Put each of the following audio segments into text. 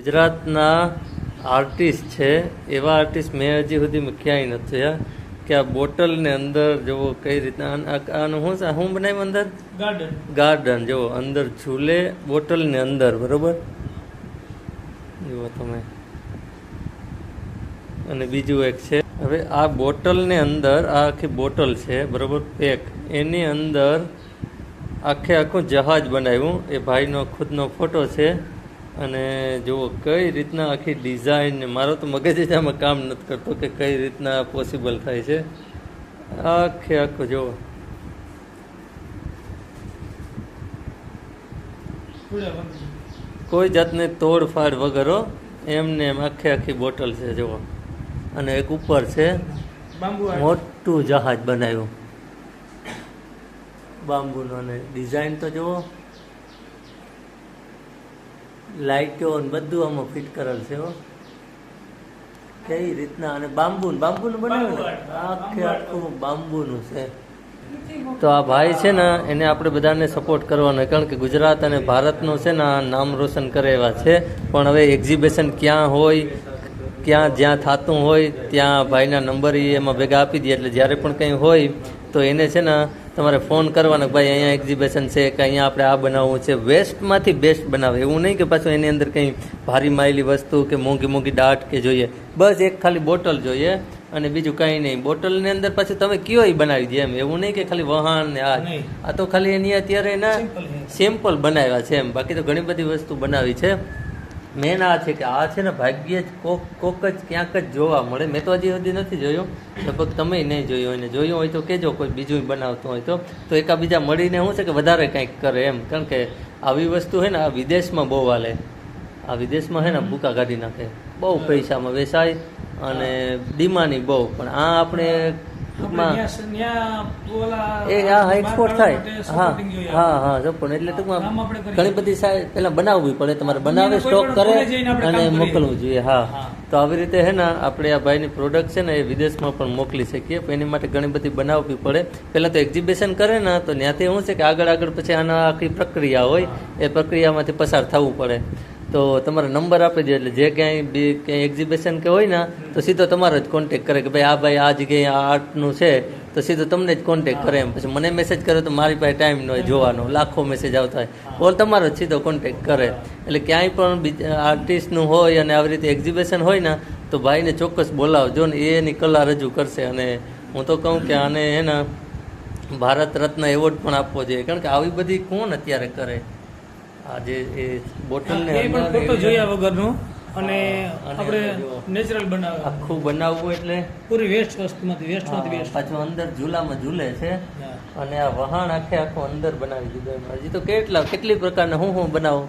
ગુજરાતના આર્ટિસ્ટ છે એવા આર્ટિસ્ટ મેં હજી સુધી ક્યાંય નથી થયા કે આ બોટલને અંદર જુઓ કઈ રીતના આન- આનું શું શું બનાવ્યું અંદર? ગાર્ડન ગાર્ડન જુઓ અંદર ઝૂલે બોટલની અંદર બરોબર? જુઓ તમે. અને બીજું એક છે હવે આ બોટલની અંદર આ આખી બોટલ છે બરોબર? પેક એની અંદર આખે આખું જહાજ બનાવ્યું. એ ભાઈનો ખુદનો ફોટો છે. અને જુઓ, કઈ રીતના આખી ડિઝાઇન મારો તો મગજ જ આમાં કામ નથી કરતો કે કઈ રીતના પોસિબલ થાય છે. આખે આખું જુઓ. કોઈ જાતની તોડફાડ વગર એમને એમ આખે આખી બોટલ છે, જુઓ. અને એક ઉપર છે, મોટું જહાજ બનાવ્યું. બાંબુનું અને ડિઝાઇન તો જુઓ. લાઇટો ને બધું આમાં ફિટ કરેલ છે હો. કઈ રીતના? અને બાંબુ બાંબુનું બનાવ્યું ને? આખે આખું બાંબુનું છે. તો આ ભાઈ છે ને એને આપણે બધાને સપોર્ટ કરવાનો કારણ કે ગુજરાત અને ભારતનું છે ને આ નામ રોશન કરે એવા છે. પણ હવે એક્ઝિબિશન ક્યાં હોય? ક્યાં જ્યાં થતું હોય ત્યાં ભાઈના નંબર એ એમાં ભેગા આપી દે. એટલે જ્યારે પણ કંઈ હોય તો એને છે ને તમારે ફોન કરવાનો ભાઈ અહીંયા એક્ઝિબિશન છે કે અહીંયા આપણે આ બનાવવું છે. વેસ્ટમાંથી બેસ્ટ બનાવે. એવું નહીં કે પાછું એની અંદર કંઈ ભારી માયેલી વસ્તુ કે મોંઘી મોંઘી દાટ કે જોઈએ. બસ એક ખાલી બોટલ જોઈએ અને બીજું કંઈ નહીં. બોટલની અંદર પાછું તમે કયો બનાવી દે એમ. એવું નહીં કે ખાલી વહાણ ને આ. આ તો ખાલી એની અત્યારે એના સિમ્પલ બનાવ્યા છે એમ. બાકી તો ઘણી બધી વસ્તુ બનાવી છે. મેન આ છે કે આ છે ને ભાગ્યે જ કોક કોક જ ક્યાંક જ જોવા મળે. મેં તો હજી સુધી નથી જોયું. લગભગ તમે નહીં જોયું હોય ને જોયું હોય તો કેજો કોઈ બીજું બનાવતું હોય તો. તો એકાબીજા મળીને શું છે કે વધારે કંઈક કરે એમ. કારણ કે આવી વસ્તુ છે ને આ વિદેશમાં બહુ હાલે આ વિદેશમાં છે ને ભૂકા કાઢી નાખે. બહુ પૈસામાં વેચાય અને ડીમાની બહુ. પણ આ આપણે એ હા એક્સપોર્ટ થાય. હા હા હા સપોર્ટ એટલે ટૂંકમાં. ઘણી બધી પેલા બનાવવી પડે તમારે બનાવે સ્ટોક કરે અને મોકલવું જોઈએ હા. હા. તો આવી રીતે હે ને આપણે આ ભાઈની પ્રોડક્ટ છે ને એ વિદેશમાં પણ મોકલી શકીએ. એની માટે ઘણી બધી બનાવવી પડે. પહેલાં તો એક્ઝિબિશન કરે ને તો ત્યાંથી શું છે કે આગળ આગળ પછી આના આખી પ્રક્રિયા હોય એ પ્રક્રિયામાંથી પસાર થવું પડે. તો તમારો નંબર આપી દો એટલે જે ક્યાંય બી ક્યાંય એક્ઝિબિશન કે હોય ને, તો સીધો તમારો જ કોન્ટેક કરે કે ભાઈ આ ભાઈ આ જગ્યાએ આ આર્ટનું છે, તો સીધો તમને જ કોન્ટેક કરે એમ. પછી મને મેસેજ કરે તો મારી પાસે ટાઈમ ન હોય જોવાનો, લાખો મેસેજ આવતા હોય. ઓલ તમારો જ સીધો કોન્ટેક કરે. એટલે ક્યાંય પણ આર્ટિસ્ટનું હોય અને આવી રીતે એક્ઝિબિશન હોય ને, તો ભાઈને ચોક્કસ બોલાવજો ને એની કલા રજૂ કરશે. અને હું તો કહું કે આને એના ભારત રત્ન એવોર્ડ પણ આપવો જોઈએ. કારણ કે આવી બધી કોણ અત્યારે કરે? આ જે એ બોટલને એ પણ ફોટો જોયા વગરનું અને અને આપણે નેચરલ બનાવ. આખું બનાવવું એટલે પૂરી વેસ્ટ વસ્તુમાંથી વેસ્ટમાંથી વેસ્ટ પાછું અંદર ઝૂલામાં ઝૂલે છે અને આ વહાણ આખે આખું અંદર બનાવી દીધું હજી તો કેટલા કેટલી પ્રકારના હું હું બનાવું?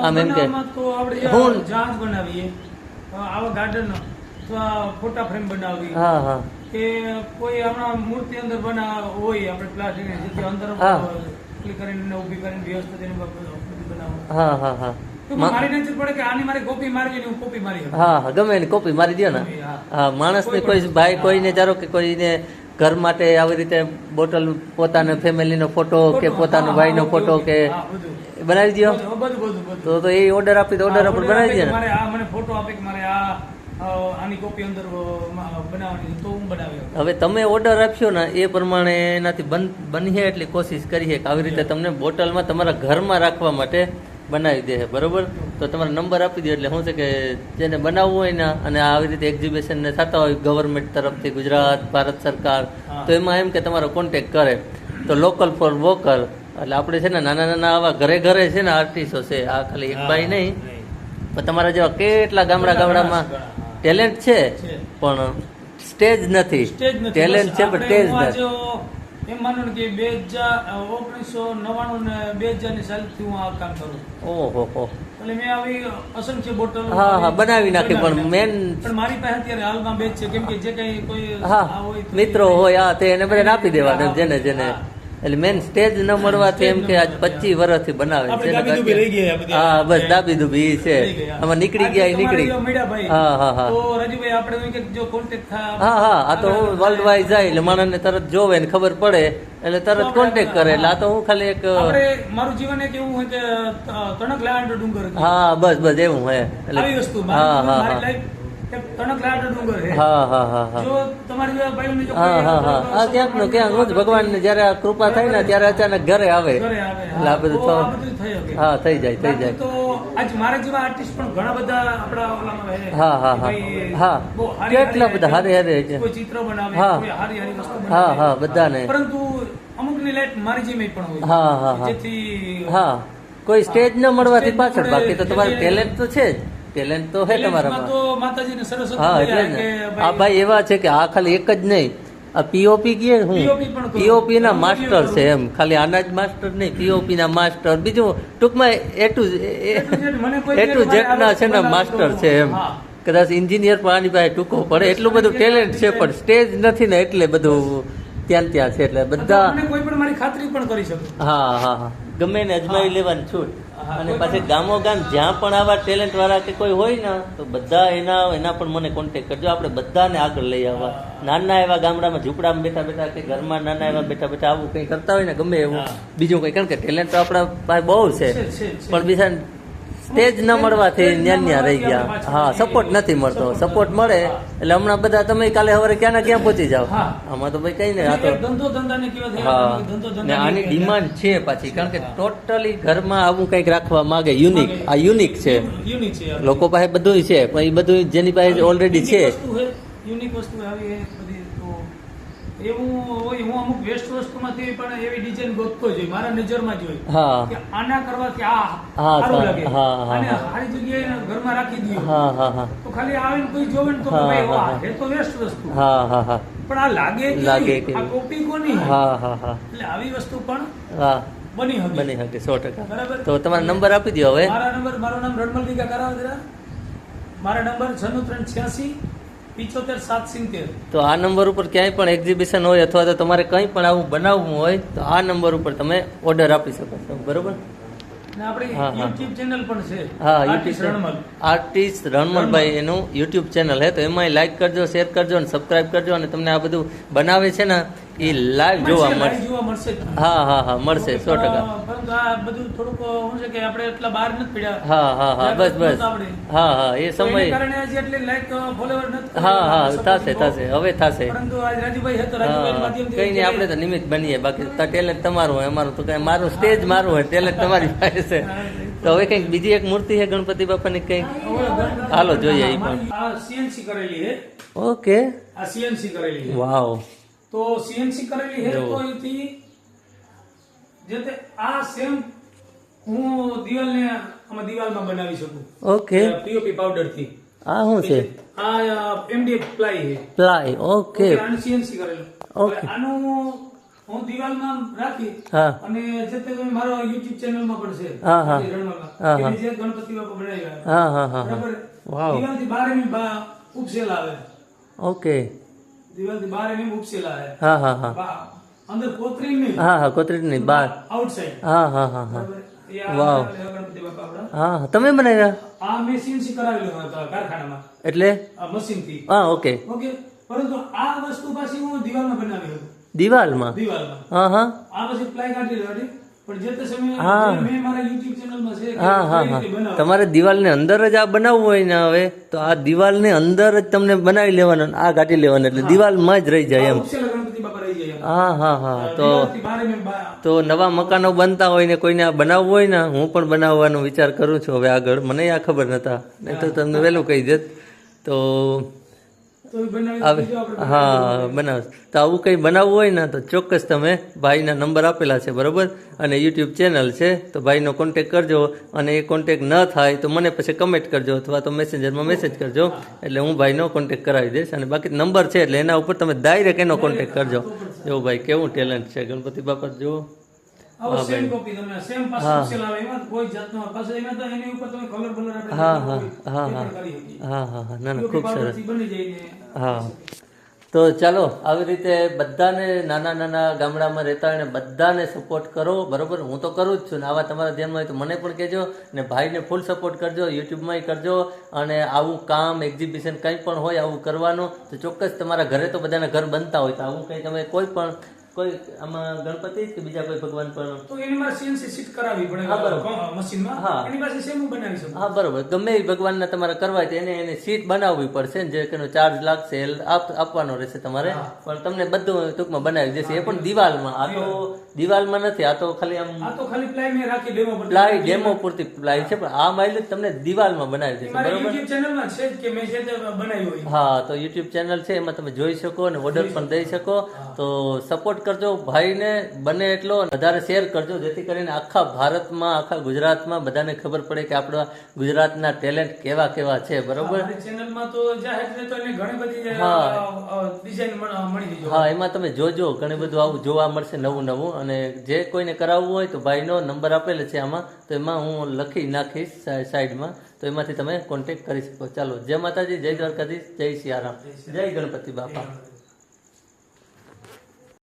આમ એમ કે તો આપણે હું- જહાજ બનાવીએ આવા ગાર્ડન ફોટા ફ્રેમ બનાવી હા હા. કે કોઈ હમણાં મૂર્તિ અંદર બનાવ હોય આપણે પ્લાસ્ટિક અંદર ક્લિક કરીને ઊભી કરીને વ્યવસ્થિત હા હા હા. હું. હા ગમે એની કોપી મારી દો ને. હા. માણસને કોઈ ભાઈ કોઈને ધારો કે કોઈને ઘર માટે આવી રીતે બોટલ પોતાના ફેમિલીનો ફોટો કે પોતાનો ભાઈનો ફોટો કે બનાવી દો. તો તો એ ઓર્ડર આપી તો ઓર્ડર આપણે બનાવી દે ને. ફોટો આપે કે મારે આ આની કોપી અંદર બનાવવાની તો હું બનાવ્યો હવે તમે ઓર્ડર આપ્યો ને એ પ્રમાણે એનાથી બન બની છે એટલી કોશિશ કરીએ કે આવી રીતે તમને બોટલમાં તમારા ઘરમાં રાખવા માટે બનાવી દે બરોબર? તો તમારો નંબર આપી દો એટલે શું છે કે જેને બનાવવું હોય ને અને આવી રીતે એક્ઝિબિશન ને થતા હોય ગવર્મેન્ટ તરફથી ગુજરાત ભારત સરકાર તો એમાં એમ કે તમારો કોન્ટેક કરે. તો લોકલ ફોર વોકલ એટલે આપણે છે ને નાના નાના આવા ઘરે ઘરે છે ને આર્ટિસ્ટો છે આ ખાલી એક ભાઈ નહીં. પણ તમારા જેવા કેટલા ગામડા ગામડામાં ટેલેન્ટ છે. પણ સ્ટેજ નથી. ટેલેન્ટ છે પણ સ્ટેજ નથી એમ માનો કે બે હજાર ઓગણીસો નવ્વાણું ને બે હજારની સાલથી હું આ કામ કરું ઓહો હો એટલે મેં આવી અસંખ્ય બોટલ હા, હા, બનાવી નાખી, પણ મેન પણ મારી પાસે અત્યારે હાલમાં બે છે કેમ કે જે કઈ કોઈ હા મિત્રો હોય આ તે એને બધા આપી દેવાના જેને જેને. એટલે મેન સ્ટેજ ન મળવાથી એમ કે આજ પચીસ વર્ષથી બનાવે છે. હા બસ દાબી દુબી છે આમાં નીકળી ગયા નીકળી. હા હા હા. હા હા આ તો હું વર્લ્ડ વાઇડ જાય એટલે માણસને તરત જોવે ને ખબર પડે એટલે તરત કોન્ટેક કરે એટલે આ તો હું ખાલી એક મારું જીવન એક એવું હોય કે તણક લાડ ડુંગર હા બસ બસ એવું હે એટલે હા હા. હા ક્યાંકનું જ્યારે કૃપા થાય ને ત્યારે અચાનક ઘરે આવે. એટલે આ બધું હા થઈ જાય થઈ જાય. તો આજ મારા જેવા આર્ટિસ્ટ પણ ઘણા બધા આપણા હા, હા, હા. હા. કેટલા બધા હારે હારે છે. ચિત્ર બનાવે હા. હા હા બધાને. પરંતુ અમુકની લાઈટ મારી જેમ પણ હોય હા હા હા. હા. કોઈ સ્ટેજ ન મળવાથી પાછળ. બાકી તો તમારું ટેલેન્ટ તો છે જ. ટેલેન્ટ તો છે તમારામાં. તો માતાજીને સરસ્વતી હા એટલે ને. આ ભાઈ એવા છે કે આ ખાલી એક જ નહીં. આ પીઓપી કીએ હું? પીઓપી ના માસ્ટર છે એમ. ખાલી આના જ માસ્ટર નહીં પીઓપી ના માસ્ટર બીજું ટૂંકમાં A to A to Z ના છે ને માસ્ટર છે એમ. કદાચ ઇન્જિનિયર પણ આની પાસે ટૂંકો પડે. એટલું બધું ટેલેન્ટ છે પણ સ્ટેજ નથી ને એટલે બધું ત્યાં ત્યાં છે. એટલે બધા કોઈ પણ મારી ખાતરી પણ કરી શકે. હા હા હા. ગમે ને અજમાવી લેવાની છૂટ. અને પાછી ગામો ગામ જ્યાં પણ આવા ટેલેન્ટ વાળા કે કોઈ હોય ને તો બધા એના એના પણ મને કોન્ટેક્ટ કરજો. આપણે બધાને આગળ લઈ આવવા. નાના એવા ગામડામાં ઝૂંપડામાં બેઠા બેઠા કે ઘરમાં નાના એવા બેઠા બેઠા આવું કંઈ કરતા હોય ને ગમે એવું. બીજું કંઈ કારણ કે ટેલેન્ટ તો આપણા પાસે બહુ છે. પણ બીજા સ્ટેજ ન મળવાથી ન્યાન્યા ન્યા ન્યા રહી ગયા. હા સપોર્ટ નથી મળતો. સપોર્ટ મળે એટલે હમણાં બધા તમે કાલે સવારે ક્યાં ના ક્યાં પહોંચી જાવ આમાં તો ભાઈ કઈ નહીં હા. ને આની ડિમાન્ડ છે. પાછી કારણ કે ટોટલી ઘરમાં આવું કંઈક રાખવા માંગે યુનિક આ યુનિક છે. લોકો પાસે બધું છે પણ એ બધું જેની પાસે ઓલરેડી છે. યુનિક વસ્તુ આવી એવું હોય હું અમુક વેસ્ટ વસ્તુમાંથી પણ એવી ડિઝાઇન ગોતતો જ મારા નજરમાં જ કે આના કરવાથી આ સારું લાગે. હા, હા, અને સારી જગ્યાએ ઘરમાં રાખી દઈએ. હા હા હા. તો ખાલી આવીને કોઈ જોવે ને તો ભાઈ વાહ એ તો વેસ્ટ વસ્તુ. હા હા હા. પણ આ લાગે લાગે આ કોપી કોની? હા હા હા. એટલે આવી વસ્તુ પણ હા. બની હતી. બની સો ટકા. બરાબર? તો તમારો નંબર આપી દો હવે. મારા નંબર મારું નામ રણમલ દીકા કરાવદરા મારા નંબર છન્નું ત્રણ છ્યાસી પિચોતેર સાત સિત્તેર. તો આ નંબર ઉપર ક્યાંય પણ એક્ઝિબિશન હોય અથવા તો તમારે કંઈ પણ આવું બનાવવું હોય તો આ નંબર ઉપર તમે ઓર્ડર આપી શકો છો. બરોબર? આર્ટિસ્ટ આર્ટિસ્ટ રણમલભાઈ એનું યુટ્યુબ ચેનલ હે તો એમાં લાઈક કરજો શેર કરજો અને સબસ્ક્રાઈબ કરજો અને તમને આ બધું બનાવે છે ને એ લાઈવ જોવા મળશે. હા હા હા મળશે સો ટકા. પરંતુ આ બધું થોડુંક શું છે કે આપણે એટલા બહાર નથી પડ્યા. હા હા હા બસ બસ. હા હા એ સમય કારણે એટલી નથી હા હા થશે થશે હવે થશે. પરંતુ આજ રાજુભાઈ હતો રાજુભાઈ હા માધ્યમથી કઈ નહીં આપણે તો નિમિત્ત બનીએ. બાકી તો ટેલેન્ટ તમારું હોય અમારું તો કઈ મારું સ્ટેજ મારું હોય ટેલેન્ટ તમારી પાસે છે. તો હવે કંઈક બીજી એક મૂર્તિ છે ગણપતિ બાપાની કંઈક? હાલો જોઈએ એ પણ. આ CNC કરેલી છે. ઓકે. આ સીએનસી કરેલી છે. વાવ. તો સીએનસી કરેલી છે તો એથી જે તે આ સેમ હું દિવાલને આમાં દિવાલમાં બનાવી શકું. ઓકે પીઓપી પાવડરથી આ શું છે? આ એમડીએફ પ્લાય છે. પ્લાય ઓકે આનું CNC કરેલું. ઓકે. આનું હું દિવાલમાં રાખી અને જે તે મારો યુટ્યુબ ચેનલમાં પણ છે. હા, હા. હા, હા. જે ગણપતિ બાપા બનાવ્યા હા હા હા બરાબર? વાવ. દિવાલથી બાર એમ ઉપસેલ આવે. ઓકે દિવાલથી બાર એમ ઉપસેલ આવે. હા હા હા. અંદર કોતરી નહીં. હા હા નહીં બાર. આઉટસાઇડ હા હા હા હા. વાવ. હા તમે બનાવ્યા? આ મશીનથી કરાવેલું હતું કારખાનામાં. એટલે? આ મશીનથી હા ઓકે. ઓકે. પરંતુ આ વસ્તુ પાછી હું દિવાલમાં બનાવી હતી. દિવાલમાં? દિવાલમાં. હા હા. આ પછી પ્લાય કાઢી લેવાની તમારે દિવાલ ને મેં અંદર જ આ બનાવવું હોય ને હવે તો આ દિવાલને અંદર જ તમને બનાવી લેવાનું આ કાઢી લેવાનું એટલે દિવાલમાં જ રહી જાય એમ. હા હા હા. તો તો નવા મકાનો બનતા હોય ને કોઈને આ બનાવવું હોય ને હું પણ બનાવવાનો વિચાર કરું છું હવે આગળ. મને આ ખબર નતા. નહીં તો તમને વહેલું કહી દેત. તો હા બનાવ તો આવું કંઈ બનાવવું હોય ને તો ચોક્કસ તમે ભાઈના નંબર આપેલા છે બરાબર? અને યુટ્યુબ ચેનલ છે તો ભાઈનો કોન્ટેક કરજો. અને એ કોન્ટેક ન થાય તો મને પછી કમેન્ટ કરજો અથવા તો મેસેન્જરમાં મેસેજ કરજો. એટલે હું ભાઈનો કોન્ટેક કરાવી દઈશ. અને બાકી નંબર છે એટલે એના ઉપર તમે ડાયરેક્ટ એનો કોન્ટેક કરજો. જો ભાઈ કેવું ટેલેન્ટ છે? ગણપતિ બાપા આપણે હા હા. હા હા. હા હા હા. ના ના ખૂબ સરસ. હા. તો ચાલો, આવી રીતે બધાને નાના નાના ગામડામાં રહેતા હોય બધાને સપોર્ટ કરો, બરોબર? હું તો કરું જ છું ને આવા તમારા ધ્યાનમાં હોય તો મને પણ કહેજો ને ભાઈને ફૂલ સપોર્ટ કરજો, યુટ્યુબમાંય કરજો અને આવું કામ એક્ઝિબિશન કંઈ પણ હોય આવું કરવાનું, તો ચોક્કસ તમારા ઘરે તો બધાના ઘર બનતા હોય, તો આવું કંઈ તમે કોઈ પણ કોઈ આમાં ગણપતિ કે બીજા કોઈ ભગવાન પણ? તો એની માં સીએનસી સીટ કરાવી પડે. હા, બરાબર. મશીનમાં? હા. એની પાસે સેમ હું બનાવી શકું? હા બરોબર. ગમે એ ભગવાનના તમારે કરવા હોય એને એને સીટ બનાવવી પડશે ને જે એનો ચાર્જ લાગશે આપ- આપવાનો રહેશે તમારે. પણ તમને બધું ટૂંકમાં બનાવી દેશે. એ પણ દિવાલમાં. આ તો દિવાલમાં નથી આ તો ખાલી આમ આ તો ખાલી પ્લાય મેં રાખી ડેમો પર પ્લાય ડેમો પૂરતી પ્લાય છે પણ આ માઇલેજ તમને દિવાલમાં બનાવી દેશે બરાબર? યુટ્યુબ ચેનલમાં છે કે મેં જે બનાવ્યું હોય. હા તો યુટ્યુબ ચેનલ છે એમાં તમે જોઈ શકો અને ઓર્ડર પણ દઈ શકો. તો સપોર્ટ કરજો ભાઈને બને એટલો વધારે શેર કરજો જેથી કરીને આખા ભારતમાં આખા ગુજરાતમાં બધાને ખબર પડે કે આપણા ગુજરાતના ટેલેન્ટ કેવા કેવા છે બરોબર? ચેનલમાં તો તો એને ઘણી બધી હા. ડિઝાઇન મળી હા એમાં તમે જોજો ઘણું બધું આવું જોવા મળશે નવું નવું અને જે કોઈને કરાવવું હોય તો ભાઈનો નંબર આપેલો છે આમાં, તો એમાં હું લખી નાખીશ સાઈડમાં, તો એમાંથી તમે કોન્ટેક્ટ કરી શકો. ચાલો, જય માતાજી, જય દ્વારકાધીશ, જય સિયારામ જય ગણપતિ બાપા.